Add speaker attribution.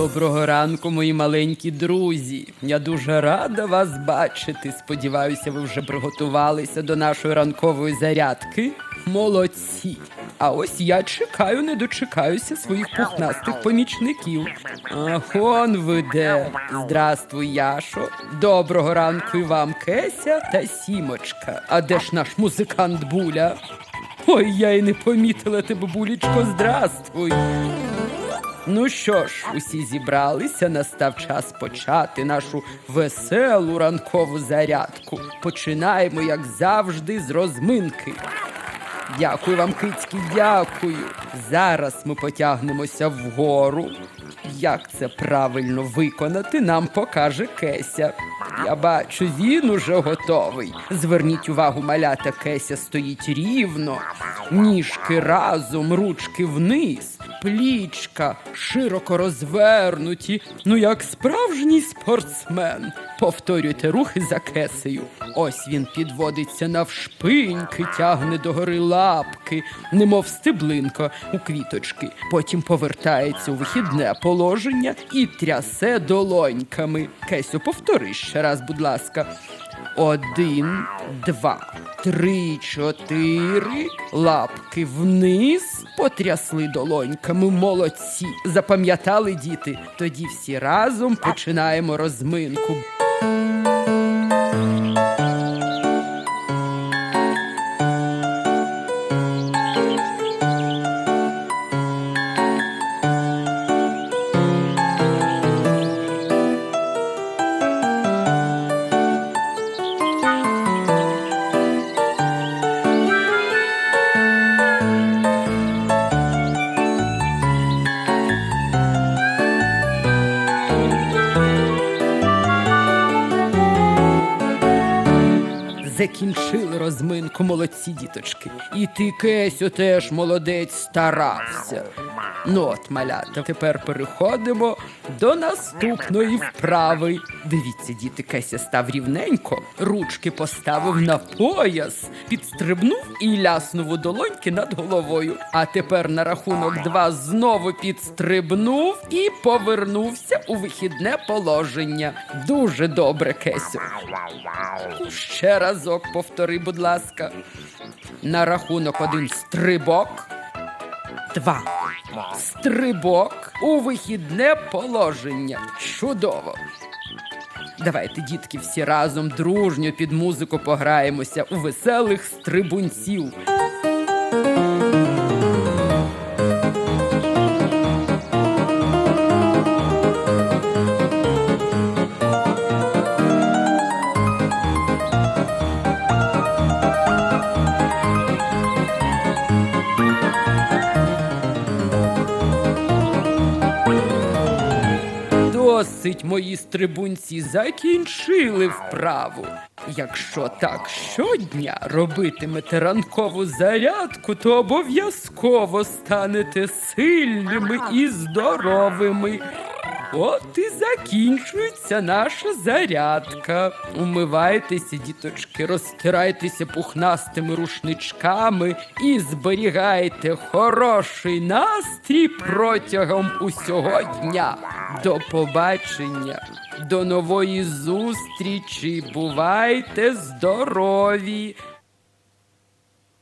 Speaker 1: Доброго ранку, мої маленькі друзі. Я дуже рада вас бачити. Сподіваюся, ви вже приготувалися до нашої ранкової зарядки. Молодці. А ось я чекаю, не дочекаюся своїх пухнастих помічників. Ах, он ви де. Здравствуй, Яшо. Доброго ранку і вам, Кеся та Сімочка. А де ж наш музикант Буля? Ой, я й не помітила тебе, булічко, здравствуй. Ну що ж, усі зібралися, настав час почати нашу веселу ранкову зарядку. Починаємо, як завжди, з розминки. Дякую вам, кицькі, дякую. Зараз ми потягнемося вгору. Як це правильно виконати, нам покаже Кеся. Я бачу, він уже готовий. Зверніть увагу, малята Кеся стоїть рівно, ніжки разом, ручки вниз, плічка широко розвернуті. Ну, як справжній спортсмен. Повторюйте рухи за кесею. Ось він підводиться навшпиньки, тягне догори лапки, немов стеблинка у квіточки. Потім повертається у вихідне положення і трясе долоньками. Кесю, повтори ще раз, будь ласка. Один, два, три, чотири. Лапки вниз. Потрясли долоньками. Молодці. Запам'ятали діти. Тоді всі разом починаємо розминку. Закінчили розминку, молодці діточки. І ти, Кесю, теж молодець старався. Ну от, малята, тепер переходимо до наступної вправи. Дивіться, діти, Кеся став рівненько, ручки поставив на пояс, підстрибнув і ляснув у долоньки над головою. А тепер на рахунок два знову підстрибнув і повернувся у вихідне положення. Дуже добре, Кесю. Ще разок повтори, будь ласка. На рахунок один стрибок. Два. Стрибок у вихідне положення. Чудово. Давайте, дітки, всі разом дружньо під музику пограємося у веселих стрибунців. Досить мої стрибунці закінчили вправу. Якщо так щодня робитимете ранкову зарядку, то обов'язково станете сильними і здоровими. От і закінчується наша зарядка. Умивайтеся, діточки, розтирайтеся пухнастими рушничками і зберігайте хороший настрій протягом усього дня. До побачення, до нової зустрічі. Бувайте здорові!